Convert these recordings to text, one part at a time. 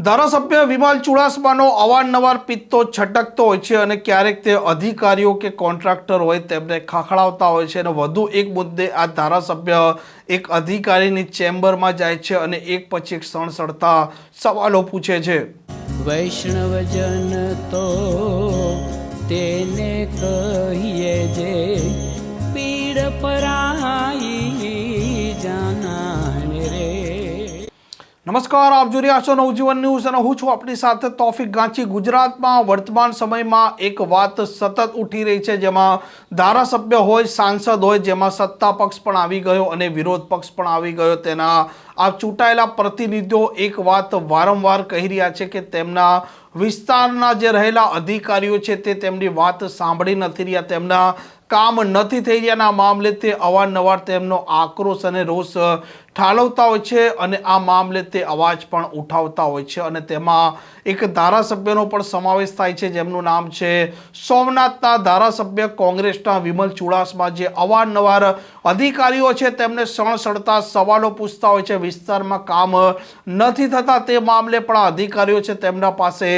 ધારાસભ્ય વિમલ ચુડાસમાનો અવારનવાર પિત્તો છટકતો હોય છે અને ક્યારેક તે અધિકારીઓ કે કોન્ટ્રાક્ટર હોય તેમને ખખડાવતા હોય છે અને વધુ એક મુદ્દે આ ધારાસભ્ય એક અધિકારીની ચેમ્બરમાં જાય છે અને એક પછી એક સણસડતા સવાલો પૂછે છે. વૈષ્ણવજન તો તેને કહીએ જે પીડ પરાઈ નમસ્કાર, આપ જોઈ રહ્યા છો નવજીવન ન્યૂઝ અને હું છું આપણી સાથે તોફિક ગાંચી. ગુજરાતમાં વર્તમાન સમયમાં એક વાત સતત ઉઠી રહી છે, જેમાં ધારાસભ્ય હોય, સાંસદ હોય, જેમાં સત્તા પક્ષ પણ આવી ગયો અને વિરોધ પક્ષ પણ આવી ગયો. તેના આ ચૂંટાયેલા પ્રતિનિધિઓ એક વાત વારંવાર કહી રહ્યા છે કે તેમના વિસ્તારના જે રહેલા અધિકારીઓ છે, તે તેમની વાત સાંભળી નથી રહ્યા. તેમના કામ નથી થઈ રહ્યાના મામલે તે અવારનવાર તેમનો આક્રોશ અને રોષ ઠાલવતા હોય છે અને આ મામલે તે અવાજ પણ ઉઠાવતા હોય છે અને તેમાં એક ધારાસભ્યનો પણ સમાવેશ થાય છે, જેમનું નામ છે સોમનાથના ધારાસભ્ય કોંગ્રેસના વિમલ ચુડાસમા. જે અવારનવાર અધિકારીઓ છે, તેમને સણસણતા સવાલો પૂછતા હોય છે, વિસ્તારમાં કામ નથી થતા તે મામલે પણ અધિકારીઓ છે, તેમના પાસે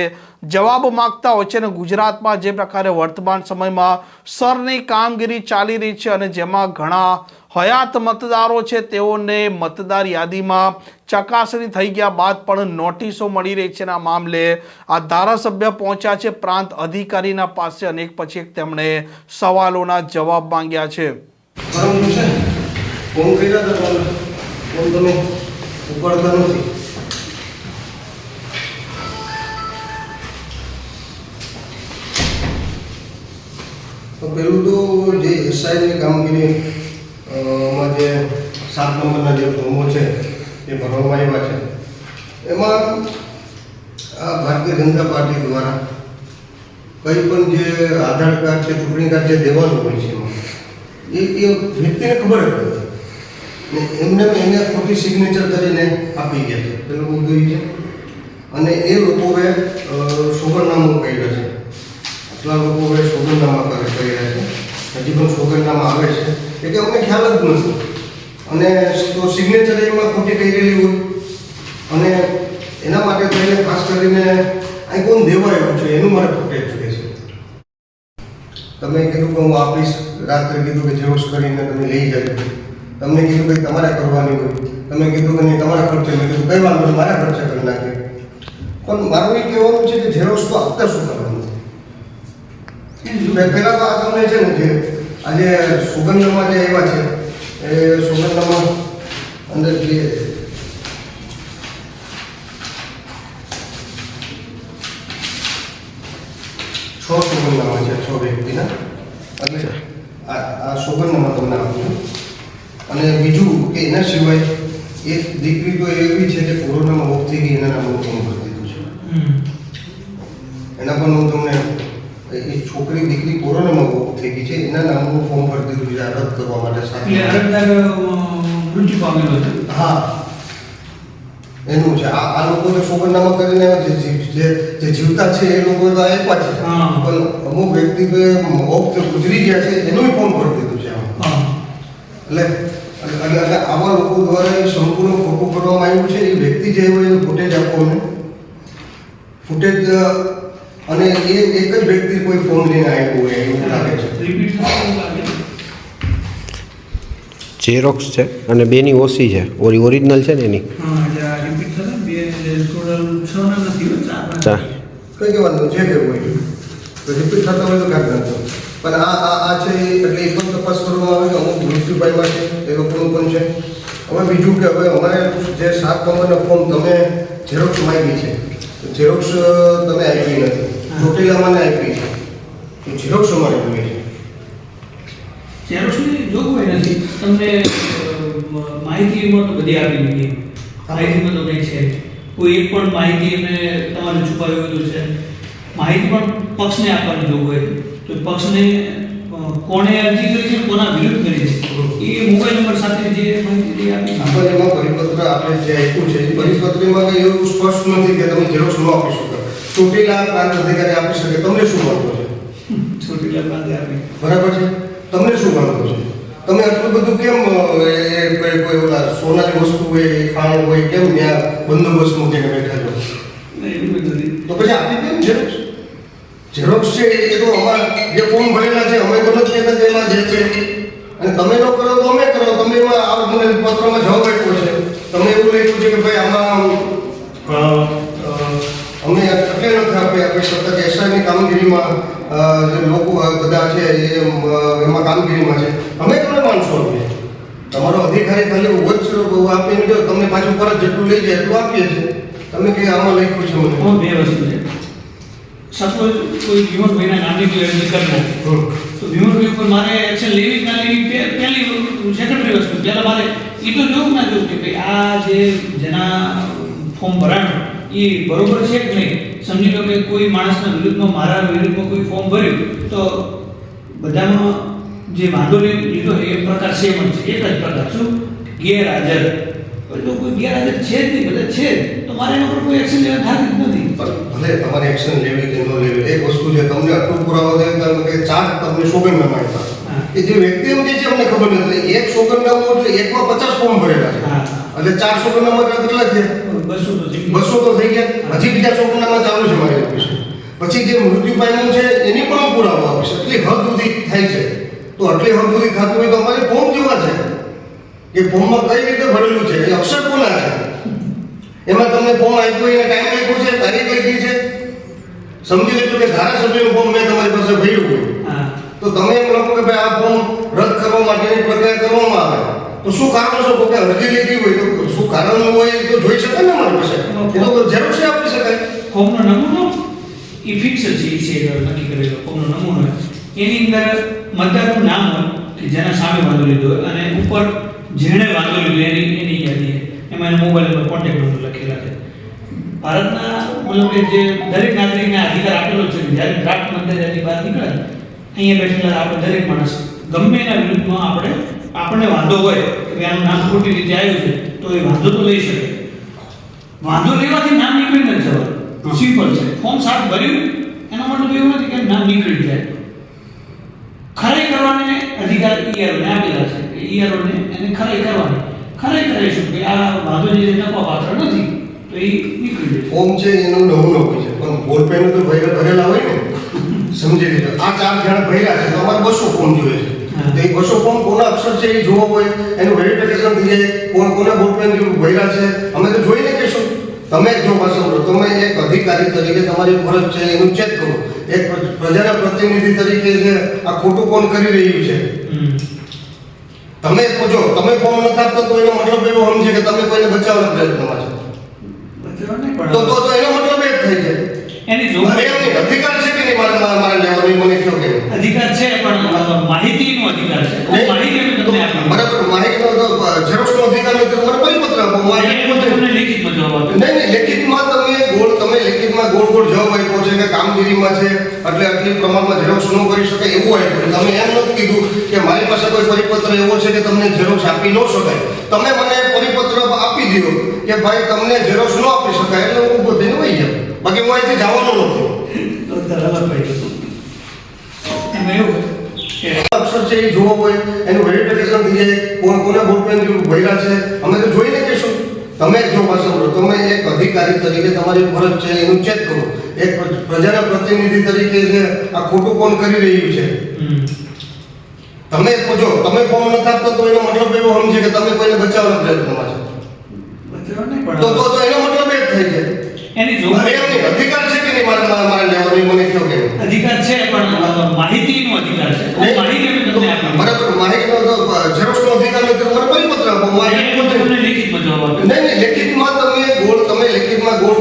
જવાબ માગતા હોય છે અને ગુજરાતમાં જે પ્રકારે વર્તમાન સમયમાં સરની કામગીરી ચાલી રહી છે અને જેમાં ઘણા હયાત મતદારો છે, તેઓને મતદાર યાદીમાં ચકાસણી થઈ ગયા બાદ પણ નોટિસો મળી રહી છે. આ મામલે આ ધારાસભ્ય પહોંચ્યા છે, પ્રાંત અધિકારીના પાસે. અને પછી એક તેમણે સવાલોના જવાબ માંગ્યા છે. તો તો જે એસઆઈની કામગીરી માં જે સાત નંબરના જે ફોર્મો છે એ ભરવામાં આવ્યા છે. એમાં આ ભારતીય જનતા પાર્ટી દ્વારા કંઈ પણ જે આધાર કાર્ડ છે ચૂંટણી કાર્ડ જે દેવાનું હોય છે એમાં એ એ વ્યક્તિને ખબર જ નથી. એમને એને ખોટી સિગ્નેચર કરીને આપી ગયા છે. પેલું મુદ્દો છે. અને એ લોકોએ અ, કર્યું છે. આટલા લોકોએ સોગંદનામા કરે કર્યા હજી પણ સોગંદનામા આવે છે. એટલે અમને ખ્યાલ જ નથી. અને તો સિગ્નેચર એમાં ખોટી કરેલી હોય? અને એના માટે થઈને ખાસ કરીને અહીં કોણ દેવાયું છે? એનું મારે ફૂટેજ જોઈએ છે. તમે કીધું કે હું આપીશ. રાત્રે કીધું કે ઝેરોક્ષ કરીને તમે લઈ જજો તમને કીધું કે તમારે કરવાની હોય. તમે કીધું કે નહીં, તમારા ખર્ચે. મેં કીધું, કઈ વાંધો મારા ખર્ચે કરી નાખે પણ મારું એ કહેવાનું છે કે ઝેરોક્ષ તો આપતા શું કરવાનું? પહેલાં તો આ તમને છે ને જે આજે સુગંધમાં જે એવા છે એ સુગંધમાં અંદર જે છ સુગંધમાં છે છ વ્યક્તિના. એટલે આ આ સુગંધનામા તમને આપું અને બીજું કે એના સિવાય એક દીકરી તો એવી છે જે કોરોનામાં ઓફ થઈ ગઈ એના ફોર્મ ભરી દીધું છે? એના પણ હું તમને એ છોકરી દીકરી કોરોનામાં ગુમ થઈ ગઈ છે. એના નામનું ફોર્મ ભરતી દીધું રદ કરવા માટે સાથે હા. એનું છે. આ આ લોકો સોગંદનામા કરીને જે જીવતા છે એ લોકો તો આપ્યા છે. પણ અમુક વ્યક્તિ તો ઓફ તો ગુજરી ગયા છે એનું ફોર્મ ભરી દીધું છે એટલે એટલે આવા લોકો દ્વારા એ સંપૂર્ણ ખોટું કરવામાં આવ્યું છે. એ વ્યક્તિ જે હોય એનું ફૂટેજ આપો ફૂટેજ અને એ એક જ વ્યક્તિ કોઈ ફોર્મ લઈને આવ્યો હોય એવું લાગે છે. ઝેરોક્સ છે અને બેની ઓસી છે. ઓરી ઓરિજિનલ છે ને એની? હા એટલે આ રિપીટ થતું બે ટોટલ છ ના નથી હો, ચાર ના. ચાર. કઈ કહેવાનું જે કે હોય. રિપીટ થતા હોય તો કાંઈ નથી પણ આ આ આ છે એટલે એ પણ તપાસ કરવામાં આવે કે અમુક મૃત્યુ પામ્યા છે એ લોકોનું પણ છે. હવે બીજું કે હવે અમારે જે સાત નંબરના ફોર્મ તમે ઝેરોક્ષ માંગી છે. તો ઝેરોક્ષ તમે આપી નથી. ચોટીલામાં આપી છે. તો ઝેરોક્ષ અમારે જોઈએ છે ઝેરોક્ષની જોગવાઈ નથી. તમને માહિતીમાં તો બધી આપી દીધી. માહિતીમાં તો કંઈ છે. કોઈ એક પણ માહિતી અમે તમારે છુપાવ્યું હતું છે. માહિતી પણ પક્ષને આપવાની જોગવાઈ હોય. તો પક્ષને કોણે અરજી કરી છે કોના વિરુદ્ધ કરી છે? એ મોબાઈલ નંબર સાથે જે માહિતી આપી આપણે એમાં પરિપત્ર આપણે જે આપ્યું છે એ પરિપત્રમાં કંઈ એવું સ્પષ્ટ નથી કે તમે ઝેરોક્ષ ન આપી શકો. છૂટેલા પ્રાંત અધિકારી આપી શકે. તમને શું વાંધો છે છૂટેલા પ્રાંત બરાબર છે? તમને શું વાંધો છે તમે આટલું બધું કેમ એ કોઈ કોઈ ઓલા સોનાની વસ્તુ હોય ખાણું હોય કેમ ત્યાં બંદોબસ્ત મૂકીને બેઠા છો? તો પછી આપી કેમ ઝેરોક્ષ ઝેરોક્ષ છે એ તો અમારા જે ફોર્મ ભરેલા છે અમે તો નથી કહેતા તેમાં જે છે. અને તમે ન કરો તો અમે કરો તમે એમાં આ મને પત્રમાં જવાબ આપ્યો છે. તમે એવું લખ્યું છે કે ભાઈ આમાં આપી આપી એસઆઈની કામગીરીમાં જે લોકો બધા છે એ એમાં કામગીરીમાં છે. અમે તમને માનશો આપીએ તમારો અધિકારી ખાલી વચ્ચે આપીને જો તમને પાછું પરત જેટલું લઈ જાય એટલું આપીએ છીએ. તમે કે આમાં લખ્યું છે મને? બે વસ્તુ છે. સપોઝ કોઈ વિમોટભાઈના નામની કોઈ અરજી હમ. તો વિમોટભાઈ ઉપર મારે એક્શન લેવી કે ના લેવી પહેલી સેકન્ડરી વસ્તુ. પહેલાં મારે એ તો જોવું ના જોવું કે ભાઈ આ જે જેના ફોર્મ ભરાણ એ બરોબર છે કે નહીં? સમજી લો કે કોઈ માણસના વિરુદ્ધમાં મારા વિરુદ્ધમાં કોઈ ફોર્મ ભર્યું તો બધામાં જે વાંધો લીધો એ પ્રકાર સેમ જ છે. એક જ પ્રકાર શું? ગેરહાજર. જો કોઈ ગેરહાજર છે જ નહીં બધા છે તો મારે એના પર કોઈ એક્શન લેવા થતી જ નથી. ભલે તમારે એક્શન લેવી કે ન લેવી એક વસ્તુ છે તમને આટલું પુરાવો દે કે ચાર તમને સોગંદનામા ના આપ્યા એ જે વ્યક્તિ એમ છે અમને ખબર નથી. એક સોગંદનામું એટલે એકમાં પચાસ ફોર્મ ભરેલા છે. એટલે ચાર સોગંદનામા એટલે કેટલા થયા? બસો તો થઈ ગયા. હજી બીજા સોગંદનામા ચાલુ છે મારી છે પછી જે મૃત્યુ પામ્યું છે એની પણ હું પુરાવો આપીશ. એટલી હદ સુધી થાય છે. તો આટલી હદ સુધી થતું હોય તો અમારે ફોર્મ જેવા છે? કે ફોર્મમાં કઈ રીતે ભરેલું છે? એ અક્ષર કોના છે? એમાં તમને ફોર્મ આપ્યું એને ટાઈમ આપ્યો છે તારીખ લખી છે. સમજી લેજો કે ધારાસભ્યનું ફોર્મ મેં તમારી પાસે ભર્યું હોય. તો તમે એમ લખો કે ભાઈ આ ફોર્મ રદ કરવા માટેની પ્રક્રિયા કરવામાં આવે. તો શું કારણ છો કે અરજી લીધી હોય તો કારણ હોય એ તો જોઈ શકાય ને મારી પાસે એ તો ઝેરોક્ષ આપી શકાય ફોર્મનો નમૂનો? એ ફિક્સ છે એ છે નક્કી કરેલો ફોર્મનો નમૂનો એની અંદર મતદારનું નામ હોય કે જેના સામે વાંધો લીધો હોય અને ઉપર જેણે વાંધો લીધો એની એની યાદી એમાં એના મોબાઈલ નંબર કોન્ટેક્ટ નંબર લખેલા છે. ભારતના મતલબ કે જે દરેક નાગરિકને અધિકાર આપેલો છે જ્યારે ડ્રાફ્ટ મતદાર યાદી બહાર નીકળે અહીંયા બેઠેલા આપણે દરેક માણસ ગમે એના વિરુદ્ધમાં આપણે આપણને વાંધો હોય કે આનું નામ ખોટી રીતે આવ્યું છે તો એ વાંધો તો લઈ શકે. વાંધો લેવાથી નામ નીકળી નથી જવાનું સિમ્પલ છે. ફોર્મ સાત ભર્યું એનો મતલબ એવું નથી કે નામ નીકળી જાય. ખરાઈ કરવાને અધિકાર ઈઆરઓને આપેલા છે. કે ઈઆરઓને એને ખરાઈ કરવાની ખરાઈ કરીશું કે આ વાંધો જે છે નફા પાત્ર નથી. તો એ નીકળી જાય. ફોર્મ છે એનો નમૂનો હોય છે. પણ બોલ પેન તો ભરેલા હોય ને સમજી લીધો. આ ચાર જણા ભર્યા છે તો અમારે બસો ફોર્મ જોઈએ છે. તો એ બસો ફોર્મ કોના અક્ષર છે એ જોવો હોય એનું વેરિફિકેશન થઈ જાય કોણ કોને પેન ભર્યા છે અમે તો જોઈને કહીશું. તમે જ બોલો તમે એક અધિકારી તરીકે તમારી ફરજ છે એનું ચેક કરો. એક પ્રજાના પ્રતિનિધિ તરીકે જે આ ખોટું કોણ કરી રહ્યું છે. તમે જો તમે ફોર્મ નથી આપતો તો એનો મતલબ એવો સમજે કે તમે કોઈને બચાવવાના પ્રયત્નમાં છો બચાવ નહીં તો પણ તો તો એનો મતલબ એ જ થઈ જાય એની અરે જોગવાઈ એમ નહીં, અધિકાર છે કે નહીં મારે મારે મારે લેવાનો એ મને કહો કે અધિકાર છે પણ અ, માહિતીનો અધિકાર છે હું માહિતી અમે તમને આપી બરાબર માહિતીનો ઝેરોક્ષનો અધિકાર નથી તો પરિપત્ર આપો હું આ એ હું તમને લેખિતમાં જવાબ આપીશ. નહીં નહીં લેખિતમાં તમે ગોળ તમે લેખિતમાં ગોળ ગોળ જવાબ આપ્યો છે કે કામગીરીમાં છે એટલે આટલી પ્રમાણમાં ઝેરોક્ષ ન કરી શકે એવું આપ્યું. તમે એમ નથી કીધું કે મારી પાસે કોઈ પરિપત્ર એવો છે કે તમને ઝેરોક્ષ આપી ન શકાય. તમે મને પરિપત્ર આપી દો કે ભાઈ તમને ઝેરોક્ષ ન આપી શકાય એટલે હું બધીને વહી જાઉં. બાકી હું અહીંથી જવાનો નથી. ભાઈ એવું અક્ષર છે એ જોવો હોય એનું વેરિફિકેશન થઈ જાય કોણ કોને વોટ પેન ભર્યા છે અમે તો જોઈને કહીશું. તમે જ જો પાછો તમે એક અધિકારી તરીકે તમારી ફરજ છે એનું ચેક કરો. એક પ્રજાના પ્રતિનિધિ તરીકે છે આ ખોટું કોણ કરી રહ્યું છે. તમે જો તમે ફોર્મ નથી આપતો તો એનો મતલબ એવો સમજે કે તમે કોઈને બચાવવાનો પ્રયત્નમાં છો બચાવ નહીં તો પણ તો તો એનો મતલબ એ જ થઈ જાય એની અરે જોગવાઈ એમ નહીં, અધિકાર છે કે નહીં મારે મારે મારે લેવાનો એ મને કહો કે અધિકાર છે પણ અ, માહિતીનો અધિકાર છે હું નહીં, માહિતી અમે તમને આપી બરાબર માહિતીનો તો ઝેરોક્ષનો અધિકાર નથી તો મને પરિપત્ર આપો હું આ એ હું તમને લેખિતમાં જવાબ આપીશ. નહીં નહીં લેખિતમાં તમે ગોળ તમે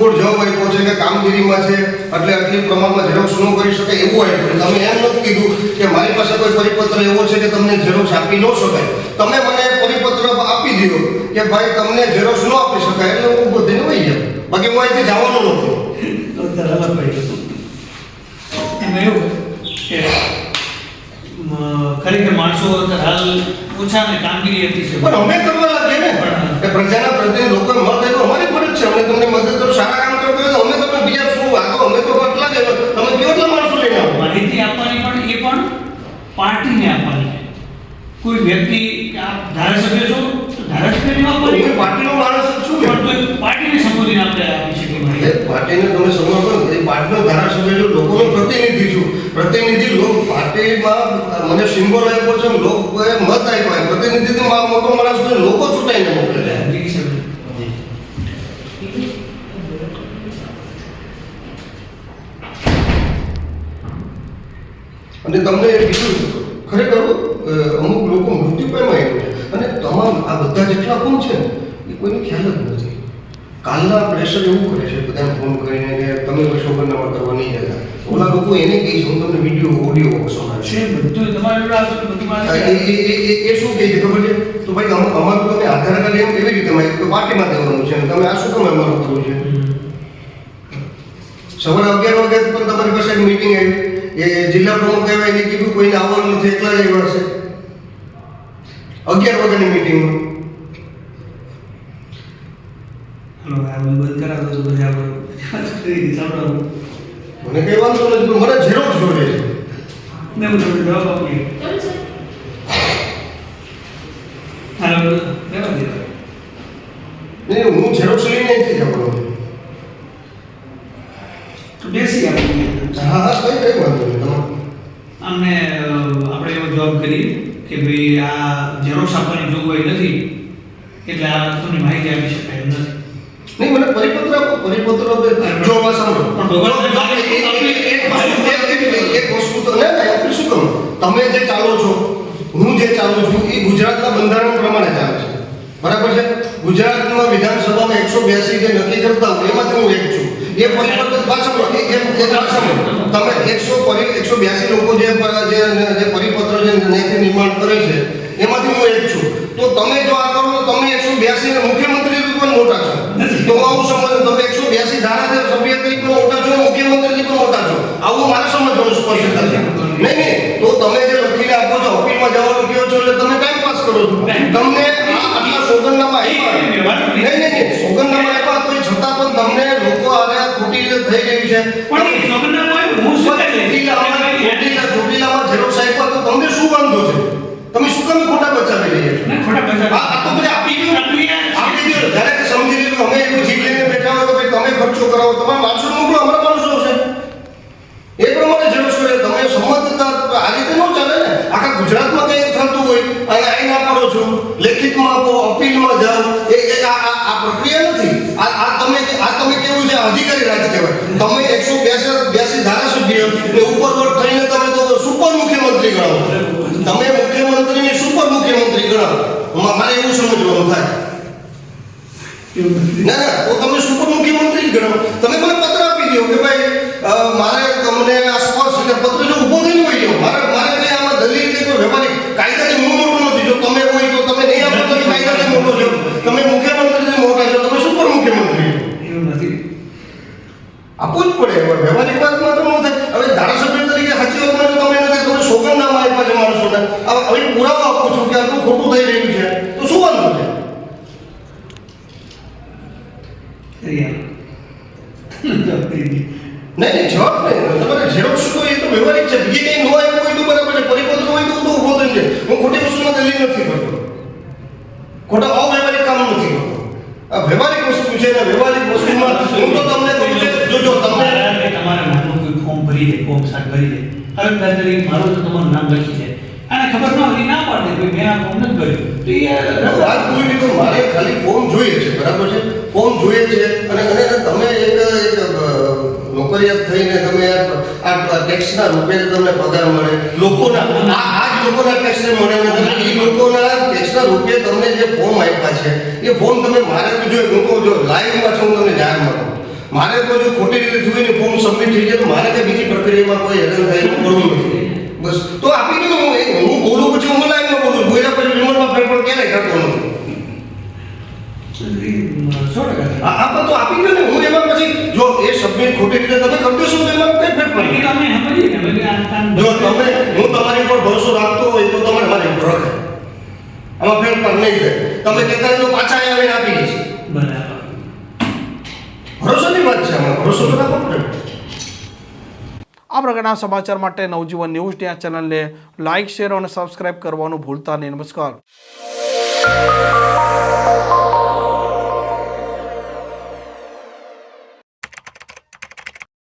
ગોળ જવાબ આપ્યો છે કે કામગીરીમાં છે એટલે આટલી પ્રમાણમાં ઝેરોક્ષ ન કરી શકે એવું આપ્યું. તમે એમ નથી કીધું કે મારી પાસે કોઈ પરિપત્ર એવો છે કે તમને ઝેરોક્ષ આપી ન શકાય. તમે મને પરિપત્ર આપી દો કે ભાઈ તમને ઝેરોક્ષ ન આપી શકાય એટલે હું બધીને વહી જાઉં બાકી હું અહીંથી જવાનો નથી. એવું કે ખરેખર માણસો હાલ ઓછા ને કામગીરી હતી છે. પણ અમે કરવા લાગીએ ને. એ પ્રજાના પ્રતિનિધિ લોકો મત આપ્યો અમારી ફરજ છે. અમે તમને મદદ કરો સારા કામ કરો તો અમે તમને બીજા શું વાતો અમે તો કેટલા જ તમે કેટલા માણસો લઈને આવો? માહિતી આપવાની પણ એ પણ પાર્ટીને આપવાની કોઈ વ્યક્તિ આપ ધારાસભ્ય છો તો ધારાસભ્યને આપવાની હું પાર્ટીનો માણસ છું પણ પાર્ટીને સંબોધીને આપણે આપી શકીએ. પાર્ટીને તમે સંબોધો એ પાર્ટીનો ધારાસભ્ય છું લોકોનો પ્રતિનિધિ છું. પ્રતિનિધિ લોક પાર્ટીમાં મને સિમ્બોલ આપ્યો છે લોકોએ મત આપ્યો. પ્રતિનિધિ તો મારો મોટો માણસ લોકો ચૂંટાઈને મોકલે છે એપ્લિકેશન અને તમને એ કીધું ખરેખર અમુક લોકો મૃત્યુ પામ્યા છે. અને તમામ આ બધા જેટલા ફોન છે એ કોઈને ખ્યાલ જ નથી. કાલના પ્રેશર એવું કરે છે બધાને ફોન કરીને કે તમે કોઈ સોગંદનામા કરવા નહીં જતા ઓલા લોકો એને કહી છે હું તમને વીડિયો ઓડિયો સંભળાવીશ છે બધું તમારે મારે એ શું કહે છે ખબર છે? તો ભાઈ અમ- અમારું તમે આધાર કાર્ડ એમ કેવી રીતે માહિતી તો પાર્ટીમાં દેવાનું છે તમે આ શું તમે અમારું કરવું છે? સવારે અગિયાર વાગે પણ તમારી પાસે એક મીટિંગ આવી. એ જિલ્લા પ્રમુખ કહેવાય એને કીધું કોઈને આવવાનું નથી એકલા જ આવ્યા છે. અગિયાર વાગ્યાની મીટિંગમાં સાંભળો. મને કઈ વાંધો નથી પણ મને ઝેરોક્ષ જોઈએ છે. ને તમને જવાબ આપીએ. હાલો નહીં હું ઝેરોક્ષ લઈને નથી જવાનો. તો બેસી હા હા કઈ કઈ વાંધો નહીં અમને આપણે એવો જવાબ કરી કે ભાઈ આ ઝેરોક્ષ આપવાની જોગવાઈ નથી એટલે આ વસ્તુની માહિતી આપી શકાય એમ નથી. નહીં મને પરિપત્ર આપો પરિપત્ર જો સાંભળો એક- વસ્તુ- તો ના ના આપણે શું કહું તમે જે ચાલો છો હું જે ચાલું છું એ ગુજરાતના બંધારણ પ્રમાણે ચાલે છે. બરાબર છે? ગુજરાતમાં વિધાનસભામાં એકસો બ્યાસી જે નક્કી કરતા હોય એમાંથી હું એક એ પરિવર્તન પાછળ એ પાછળ તમે એકસો પરિ એકસો બ્યાસી લોકો જે જે જે પરિપત્ર જે ન્યાયથી નિર્માણ કરે છે એમાંથી હું એક છું. તો તમે જો આ કરો તો તમે એકસો બ્યાસી મુખ્યમંત્રી પણ મોટા છો. તો આવું સમજ તમે એકસો બ્યાસી ધારા સભ્ય તરીકે પણ મોટા છો મુખ્યમંત્રી પણ મોટા છો. આવું મારે સમજવાનું સ્પષ્ટ છે. નહીં નહીં. તો તમે જે લખીને આપો છો અપીલમાં જવાનું કહો છો એટલે તમે ટાઈમ પાસ કરો છો. તમને આટલા સોગંદનામા નહીં નહીં નહીં સોગંદનામા આપ્યા તો છતાં પણ તમને લોકો આને ખોટી રીતે થઈ રહ્યું છે પણ એ સોગંદનામું આવ્યું, હું શું કરી લઈશ? ચોટીલામાં ચોટીલા- ચોટીલામાં ઝેરોક્ષ આપ્યા તો તમને શું વાંધો છે તમે શું કામ ખોટા બચાવી રહ્યા છો ના, ખોટા પૈસા આ આ તો પછી આપી દો પ્રક્રિયા છે. આપી દો જ્યારે કે સમજી લીધું અમે એટલું જીત લઈને બેઠા હોય તો ભાઈ તમે ખર્ચો કરાવો તમારા માણસો મોકલો અમારા માણસો છે એ પ્રમાણે ઝેરોક્ષ કરે તમે સંમતતા આ રીતે ન ચાલે ને આખા ગુજરાતમાં કંઈ થતું હોય અને અહીં ના કરો છો લેખિતમાં આપો અપીલમાં જાઓ એ એ આ આ આ પ્રક્રિયા નથી આ આ તમે આ તમે કેવું છે અધિકારી રાજ કહેવાય તમે એકસો બ્યાસી બ્યાસી ધારાસભ્ય ને ઉપર વોટ થઈને તમે તો સુપર મુખ્યમંત્રી ગણાવો તમે મુખ્યમંત્રીને સુપર મુખ્યમંત્રી ગણાવો મા- મારે એવું સમજવાનું થાય એવું નથી. ના ના તો તમે સુપર મુખ્યમંત્રી જ ગણો તમે મને પત્ર આપી દો કે ભાઈ અ, મારે તમને આ સ્પર્શ એટલે પત્ર જો ઊભો થઈને હોય ગયો મારે મારે કઈ આમાં દલીલ કે કોઈ વ્યવહારિક કાયદાથી હું મોટો નથી જો તમે હોય તો તમે નહીં આપો તો એ કાયદાથી મોટો છો તમે મુખ્યમંત્રીથી મોટા છો તમે સુપર મુખ્યમંત્રી છો. એવું નથી આપવું જ પડે હવે વ્યવહારિક વાતમાં તો ન થાય હવે ધારાસભ્ય તરીકે સાચી વાતમાં જો તમે નથી તમે સોગંદનામા આપ્યા છે માણસોને હવે હવે પુરાવા આપું છું કે આટલું ખોટું થઈ રહ્યું છે તો શું વાંધો છે કરી આલો. જવાબ કરી દે. નહીં નહીં જવાબ નહીં તમારે ઝેરોક્ષ તો એ તો વ્યવહારિક છે બીજી કંઈ નો આવ્યું હોય તો બરાબર છે પરિપત્ર હોય તો જાય. હું ખોટી વસ્તુમાં દલીલ નથી કરતો ખોટા અવ્યવહારિક કામ નથી કરતો આ વ્યવહારિક વસ્તુ છે ને વ્યવહારિક વસ્તુમાં હું તો તમને કહું છું જો જો તમને તમારા નામનું કોઈ ફોર્મ ભરી દે ફોર્મ સાત ભરી દે હવે દાખલા મારું તો તમારું નામ લખી છે અને ખબર ન હોય ના પાડે ભાઈ મેં આ ફોર્મ નથી ભર્યું તો એ વાત કોઈ નહીં તો મારે ખાલી ફોર્મ જોઈએ છે બરાબર છે ફોર્મ જોઈએ છે અને અને તમે એક એક નોકરિયાત થઈને તમે આ ટેક્સના રૂપે તમને પગાર મળે લોકોના આ આ લોકોના ટેક્સ મળે ને તમે એ લોકોના ટેક્સના રૂપે તમને જે ફોર્મ આપ્યા છે એ ફોર્મ તમે મારે તો જો હું તો જો લાઈવમાં છું હું તમને જાહેરમાં મળું મારે તો જો ખોટી રીતે જોઈને ને ફોર્મ સબમિટ થઈ જાય તો મારે કઈ બીજી પ્રક્રિયામાં કોઈ હેરાન થાય એવું કરવું નથી. બસ. તો આપી દઉં હું હું બોલું પછી હું લાઈવમાં બોલું બોલ્યા પછી વિમલમાં ફેર પણ ક્યારે કરતો નથી તો આપી દો ને હું એમાં પછી જો એ સબમિટ ખોટી રીતે તમે કરી શું એમાં કઈ જો તમે હું તમારી પર ભરોસો રાખતો હોય તો તમારે મારી ઉપર રખાય આમાં ફેરફાર નહીં થાય તમે કહેતા તો પાછા આવીને આપી દઈશ. બરાબર. ભરોસાની વાત છે ભરોસો તો પડે. આ પ્રકારના સમાચાર માટે નવજીવન ન્યૂઝ ટી આ ચેનલને લાઇક શેર અને સબસ્ક્રાઇબ કરવાનું ભૂલતા નહીં. નમસ્કાર.